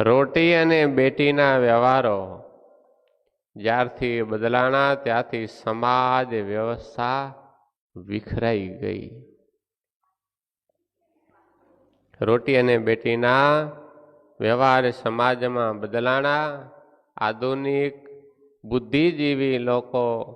રોટી અને બેટીના વ્યવહારો. જ્યારથી બદલાણા ત્યારથી સમાજ વ્યવસ્થા વિખરાઈ ગઈ. રોટી અને બેટીના વ્યવહાર સમાજમાં બદલાણા, આધુનિક, બુદ્ધિજીવી લોકો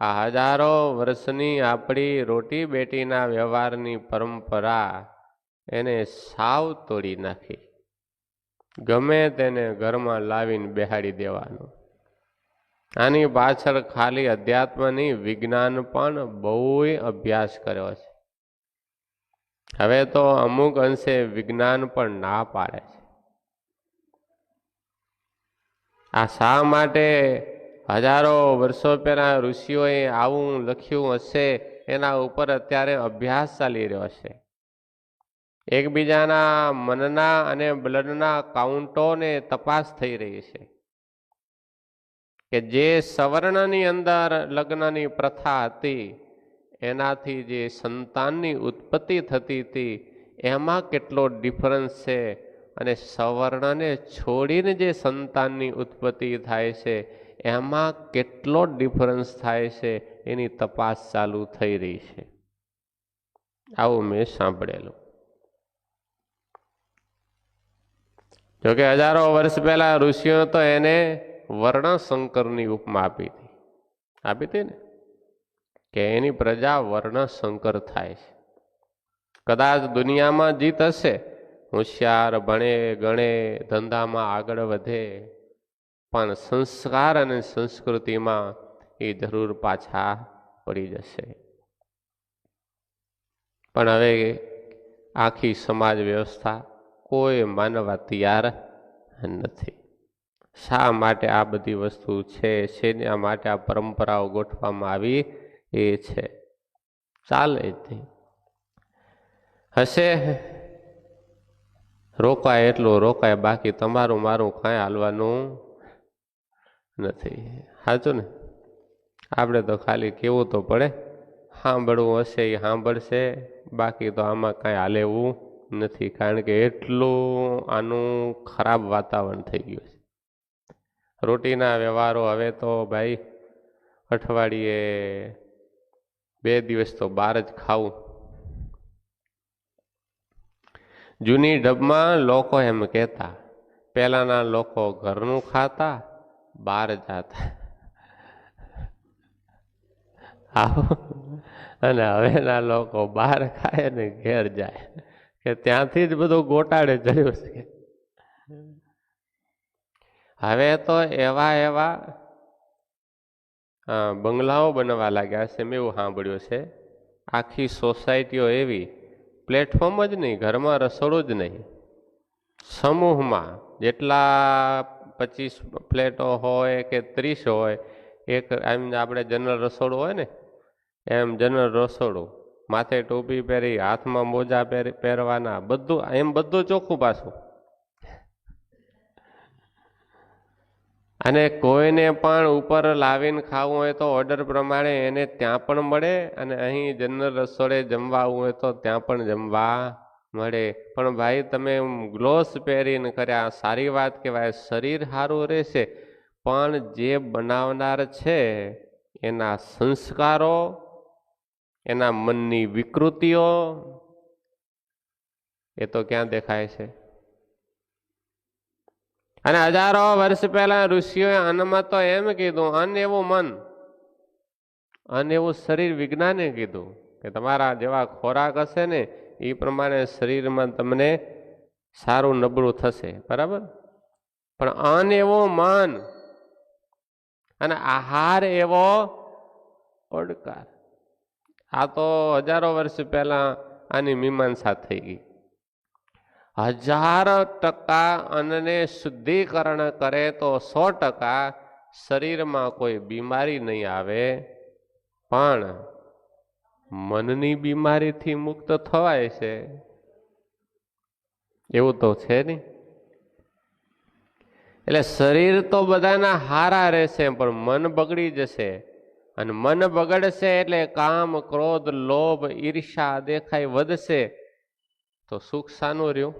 આ હજારો વર્ષની આપણી રોટી બેટીના વ્યવહારની પરંપરા એને સાવ તોડી નાખી. ગમે તેને ઘરમાં લાવીને બેહાડી દેવાનું. આની પાછળ ખાલી અધ્યાત્મની વિજ્ઞાન પણ બહુ અભ્યાસ કર્યો છે. હવે તો અમુક અંશે વિજ્ઞાન પણ ના પાડે છે. આ શા માટે હજારો વર્ષો પહેલા ઋષિઓએ આવું લખ્યું હશે એના ઉપર અત્યારે અભ્યાસ ચાલી રહ્યો છે. એકબીજાના મનના અને બ્લડના કાઉન્ટોને તપાસ થઈ રહી છે કે જે સવર્ણની અંદર લગ્નની પ્રથા હતી, એનાથી જે સંતાનની ઉત્પત્તિ થતી હતી, એમાં કેટલો ડિફરન્સ છે અને સવર્ણને છોડીને જે સંતાનની ઉત્પત્તિ થાય છે, એમાં કેટલો ડિફરન્સ થાય છે એની તપાસ ચાલુ થઈ રહી છે. આવું મેં સાંભળેલું. જોકે હજારો વર્ષ પહેલા ઋષિઓ તો એને વર્ણશંકરની ઉપમા આપી હતી. આપી હતી ને? કે એની પ્રજા વર્ણશંકર થાય છે. કદાચ દુનિયામાં જીત હશે, હોશિયાર, ભણે, ગણે, ધંધામાં આગળ વધે, પણ સંસ્કાર અને સંસ્કૃતિમાં એ જરૂર પાછા પડી જશે. પણ હવે આખી સમાજ વ્યવસ્થા કોઈ માનવા તૈયાર નથી. શા માટે આ બધી વસ્તુ છે? શેના માટે આ પરંપરાઓ ગોઠવામાં આવી? એ છે. ચાલે જ હશે? રોકાય એટલું રોકાય, બાકી તમારું મારું કાંઈ હાલવાનું નથી. સાચું ને? આપણે તો ખાલી કેવું તો પડે. સાંભળવું હશે, એ સાંભળશે. બાકી તો આમાં કાંઈ હાલે એવું નથી, કારણ કે એટલું આનું ખરાબ વાતાવરણ થઈ ગયું છે. રોટીના વ્યવહારો હવે તો ભાઈ અઠવાડિયે બે દિવસ તો બહાર જ ખાવું. જૂની ડબમાં લોકો એમ કહેતા, પહેલાંના લોકો ઘરનું ખાતા, બહાર જતા. આવો. અને હવેના લોકો બહાર ખાય ને ઘેર જાય. કે ત્યાંથી જ બધું ગોટાળે ચડ્યું છે. હવે તો એવા એવા બંગલાઓ બનવા લાગ્યા છે મેં એવું સાંભળ્યું છે. આખી સોસાયટીઓ એવી, પ્લેટફોર્મ જ નહીં, ઘરમાં રસોડું જ નહીં. સમૂહમાં જેટલા પચીસ ફ્લેટો હોય કે ત્રીસ હોય, એક એમ આપણે જનરલ રસોડું હોય ને, એમ જનરલ રસોડું માથે ટોપી પહેરી, હાથમાં મોજા પહેરી, પહેરવાના, બધું, એમ બધું ચોખ્ખું પાછું. અને કોઈને પણ ઉપર લાવીને ખાવું હોય તો ઓર્ડર પ્રમાણે એને ત્યાં પણ મળે અને અહીં જનરલ રસોડે જમવા આવવું હોય તો ત્યાં પણ જમવા મળે. પણ ભાઈ, તમે ગ્લોવ્સ પહેરીને કર્યા, સારી વાત કહેવાય, શરીર સારું રહેશે. પણ જે બનાવનાર છે, એના સંસ્કારો એના મનની વિકૃતિઓ એ તો ક્યાં દેખાય છે? અને હજારો વર્ષ પહેલા ઋષિઓએ અન્નમાં તો એમ કીધું અન્ન એવું મન અન્ન એવું શરીર વિજ્ઞાને કીધું કે તમારા જેવા ખોરાક હશે ને એ પ્રમાણે શરીરમાં તમને સારું નબળું થશે. બરાબર? પણ અન્ન એવો મન, અને આહાર એવો પડકાર. આ તો હજારો વર્ષ પહેલાં આની મીમાંસા થઈ ગઈ. હજાર ટકા અન્નને શુદ્ધિકરણ કરે તો સો ટકા શરીરમાં કોઈ બીમારી નહીં આવે, પણ મનની બીમારીથી મુક્ત થવાય છે. એવું તો છે નહીં એટલે શરીર તો બધાના હારા રહેશે, પણ મન બગડી જશે. અને મન બગડશે એટલે કામ, ક્રોધ, લોભ ઈર્ષા દેખાય વધશે, તો સુખ શાનું રહ્યું?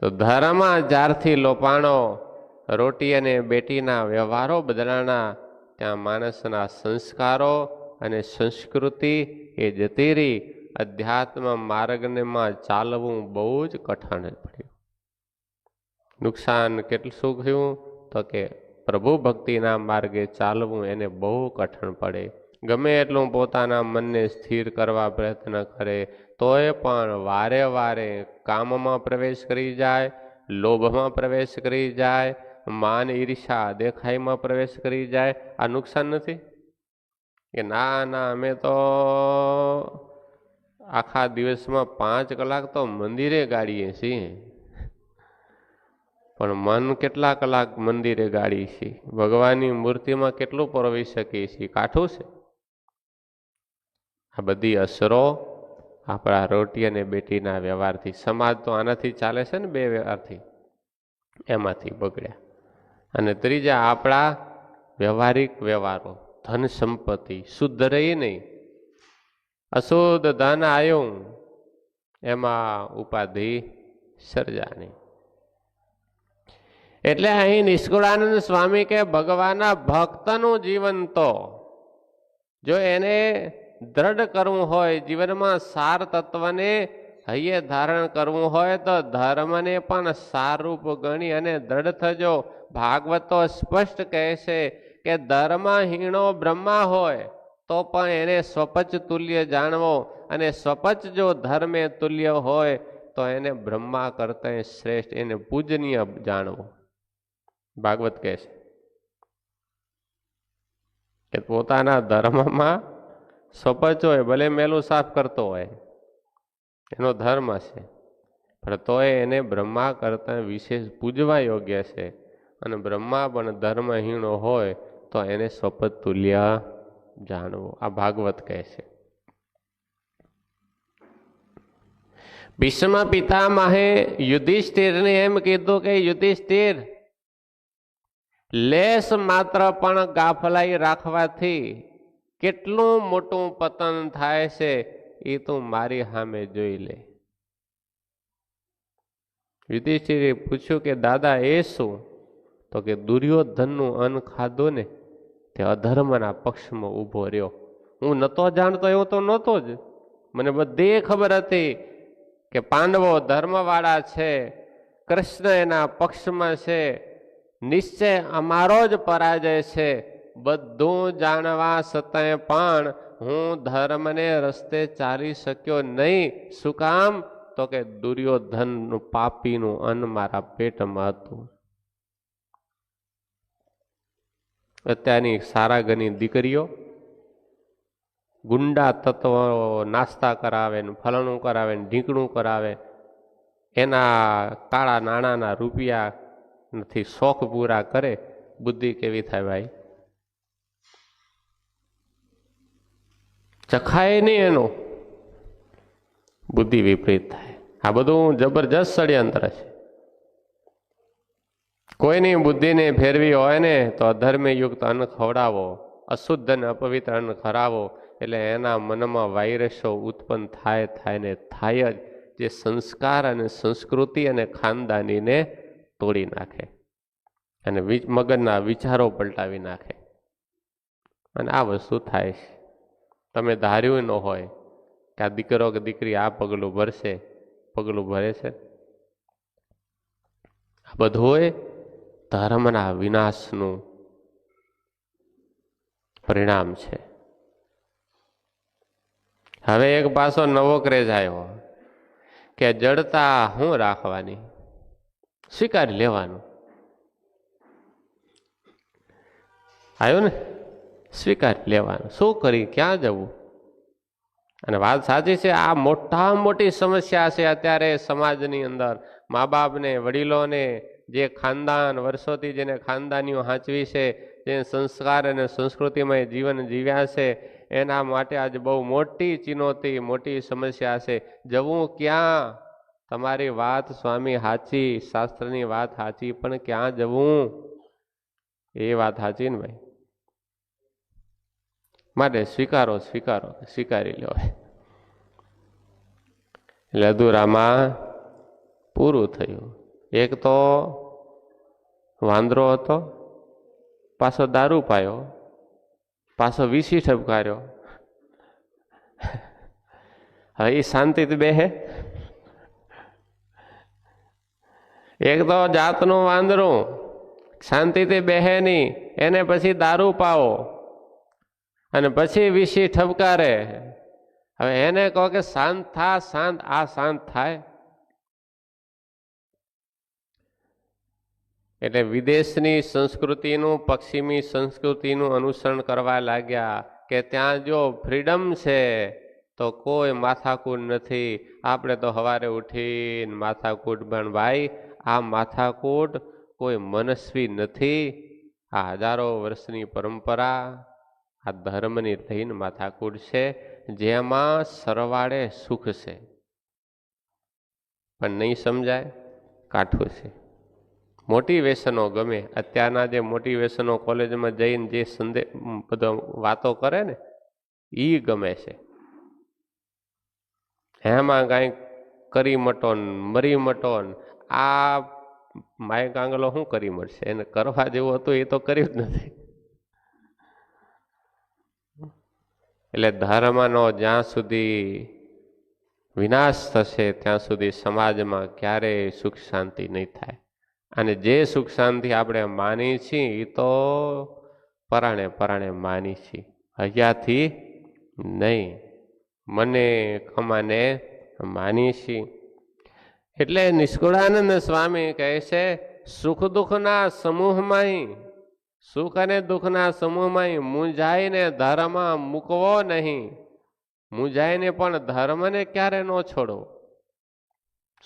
તો ધર્મ જ્યારથી લોપાણો રોટી અને બેટીના વ્યવહારો બદલાણા, ત્યાં માણસના સંસ્કારો અને સંસ્કૃતિ એ જતી રહી. અધ્યાત્મ માર્ગમાં ચાલવું બહુ જ કઠણ પડ્યું. નુકસાન કેટલું શું થયું? તો કે પ્રભુ ભક્તિના માર્ગે ચાલવું એને બહુ કઠણ પડે. ગમે એટલું પોતાના મનને સ્થિર કરવા પ્રયત્ન કરે, તોય પણ વારે વારે કામમાં પ્રવેશ કરી જાય, લોભમાં પ્રવેશ કરી જાય, માન ઈર્ષા દેખાઈમાં પ્રવેશ કરી જાય. આ નુકસાન નથી? કે ના ના, અમે તો આખા દિવસમાં પાંચ કલાક તો મંદિરે ગાડીએ છીએ. પણ મન કેટલા કલાક મંદિરે ગાળી છે? ભગવાનની મૂર્તિમાં કેટલું પરોવી શકીએ છીએ? કાઠું છે? આ બધી અસરો આપણા રોટી અને બેટીના વ્યવહારથી. સમાજ તો આનાથી ચાલે છે ને બે વ્યવહારથી. એમાંથી બગડ્યા. અને ત્રીજા આપણા વ્યવહારિક વ્યવહારો. ધન સંપત્તિ. શુદ્ધ રહી નહીં. અશુદ્ધ ધન આવ્યું એમાં ઉપાધિ સર્જાની. એટલે અહીં નિષ્કુળાનંદ સ્વામી કે ભગવાનના ભક્તનું જીવન તો જો એને દ્રઢ કરવું હોય, જીવનમાં સાર તત્વને હૈયે ધારણ કરવું હોય, તો ધર્મને પણ સારરૂપ ગણી અને દ્રઢ થજો. ભાગવતો સ્પષ્ટ કહે છે કે ધર્મહીણો બ્રહ્મા હોય, તો પણ એને સ્વપચ તુલ્ય જાણવો અને સ્વપચ જો ધર્મે તુલ્ય હોય, તો એને બ્રહ્મા કરતા શ્રેષ્ઠ, એને પૂજનીય જાણવો. ભાગવત કહે છે કે પોતાના ધર્મમાં સ્વપચ હોય, ભલે મેલું સાફ કરતો હોય, એનો ધર્મ છે. પણ તોય એને બ્રહ્મા કરતા વિશેષ પૂજવા યોગ્ય છે. અને બ્રહ્મા પણ ધર્મહીણો હોય, તો એને સ્વપત તુલ્ય જાણવું. આ ભાગવત કહે છે. ભીષ્મ પિતામહે યુધિષ્ઠિરને એમ કીધું કે, યુધિષ્ઠિર લેસ માત્ર પણ ગાફલાઈ રાખવાથી કેટલું મોટું પતન થાય છે એ તું મારી સામે જોઈ લે. યુધિષ્ઠિરે પૂછ્યું કે, દાદા, એ શું? તો કે, દુર્યોધનનું અન્ન ખાધું ને, તે અધર્મના પક્ષમાં ઊભો રહ્યો. હું નહોતો જાણતો, એવો તો નહોતો જ. મને બધી ખબર હતી કે પાંડવો ધર્મવાળા છે, કૃષ્ણ એના પક્ષમાં છે નિશ્ચય અમારો જ પરાજય છે. બધું જાણવા છતાંય પણ હું ધર્મને રસ્તે ચાલી શક્યો નહીં. શું કામ? તો કે દુર્યોધનનું પાપીનું અન્ન મારા પેટમાં હતું. અત્યારની સારા ઘરની દીકરીઓ ગુંડા તત્વો નાસ્તા કરાવે ને ફલાણું કરાવે ને ઢીંકણું કરાવે. એના કાળા નાણાંના રૂપિયા નથી. શોખ પૂરા કરે, બુદ્ધિ કેવી થાય ભાઈ? ચખાય નહીં એનું. બુદ્ધિ વિપરીત થાય. આ બધું જબરજસ્ત ષડયંત્ર છે. કોઈની બુદ્ધિને ફેરવી હોય ને તો અધર્મયુક્ત અન્ન ખવડાવો, અશુદ્ધ અને અપવિત્ર અન્ન ખરાવો એટલે એના મનમાં વાયરસો ઉત્પન્ન થાય થાય ને થાય જ, જે સંસ્કાર અને સંસ્કૃતિ અને ખાનદાનીને તોડી નાખે. અને મગજના વિચારો પલટાવી નાખે. અને આ વસ્તુ થાય છે. તમે ધાર્યું ન હોય કે આ દીકરો કે દીકરી આ પગલું ભરશે, પગલું ભરે છે. આ બધું ધર્મના વિનાશનું પરિણામ છે. હવે એક પાછો નવો ક્રેઝ આવ્યો કે જડતા હું રાખવાની, સ્વીકારી લેવાનું. આવ્યો ને? સ્વીકાર લેવાનું. શું કરી? ક્યાં જવું? અને વાત સાચી છે, આ મોટા મોટી સમસ્યા છે અત્યારે સમાજની અંદર. મા બાપને વડીલોને જે ખાનદાન, વર્ષોથી જેને ખાનદાનીઓ હાંચવી છે, જે સંસ્કાર અને સંસ્કૃતિમય જીવન જીવ્યા છે, એના માટે આજે બહુ મોટી ચિનોતી, મોટી સમસ્યા છે. જવું ક્યાં? તમારી વાત સ્વામી સાચી શાસ્ત્રની વાત સાચી પણ ક્યાં જવું? એ વાત સાચી ને ભાઈ? માટે સ્વીકારો સ્વીકારો, સ્વીકારી લો. એટલે અધૂરામાં પૂરું થયું. એક તો વાંદરો હતો, પાછો દારૂ પાયો, પાછો વીસી ઠપકાર્યો. હવે એ શાંતિથી બેહે. એક તો જાતનું વાંદરું શાંતિથી બેહે નહીં એને પછી દારૂ પાવો. અને પછી વિશી ઠપકારે હવે એને કહો કે શાંત થા, શાંત, આ શાંત થાય. એટલે વિદેશની સંસ્કૃતિનું, પશ્ચિમી સંસ્કૃતિનું અનુસરણ કરવા લાગ્યા કે ત્યાં જો ફ્રીડમ છે, તો કોઈ માથાકૂટ નથી. આપણે તો સવારે ઉઠીને માથાકૂટ પણ ભાઈ આ માથાકૂટ કોઈ મનસ્વી નથી. આ હજારો વર્ષની પરંપરા, આ ધર્મની થઈને માથાકૂટ છે જેમાં સરવાળે સુખ છે. પણ નહીં સમજાય, કાઠું છે. મોટિવેશનો ગમે. અત્યારના જે મોટિવેશનો કોલેજમાં જઈને જે સંદેહ બધો વાતો કરે ને એ ગમે છે. એમાં કાંઈક કરી મટો મરી મટો આ માય કાંગલો શું કરી મળશે? એને કરવા જેવું હતું એ તો કર્યું જ નથી. એટલે ધર્મનો જ્યાં સુધી વિનાશ થશે, ત્યાં સુધી સમાજમાં ક્યારેય સુખ શાંતિ નહીં થાય. અને જે સુખ શાંતિ આપણે માની છીએ એ તો પરાણે પરાણે માની છીએ. હૈયાથી નહીં. મને ખમાને માની છીએ. એટલે નિષ્કુળાનંદ સ્વામી કહે છે, સુખ દુઃખના સમૂહમાં સુખ અને દુઃખના સમૂહમાં મૂંઝાઈને ધર્મ મૂકવો નહીં. મૂંઝાઈને પણ ધર્મને ક્યારે ન છોડો?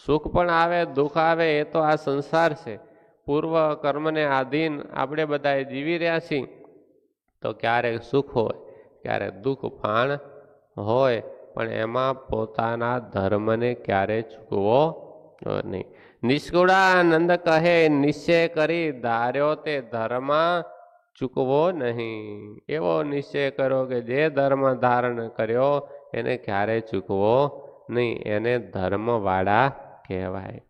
સુખ પણ આવે, દુઃખ આવે, એ તો આ સંસાર છે. પૂર્વ કર્મને આધીન આપણે બધાએ જીવી રહ્યા છીએ. તો ક્યારેક સુખ હોય? ક્યારેક દુઃખ પણ હોય? પણ એમાં પોતાના ધર્મને ક્યારે ચૂકવો નહીં નિષ્કુળાનંદ કહે, નિશ્ચય કરી ધાર્યો તે ધર્મ ચૂકવો નહીં. એવો નિશ્ચય કર્યો કે જે ધર્મ ધારણ કર્યો, એને ક્યારે ચૂકવો નહીં? એને ધર્મવાળા કહેવાય.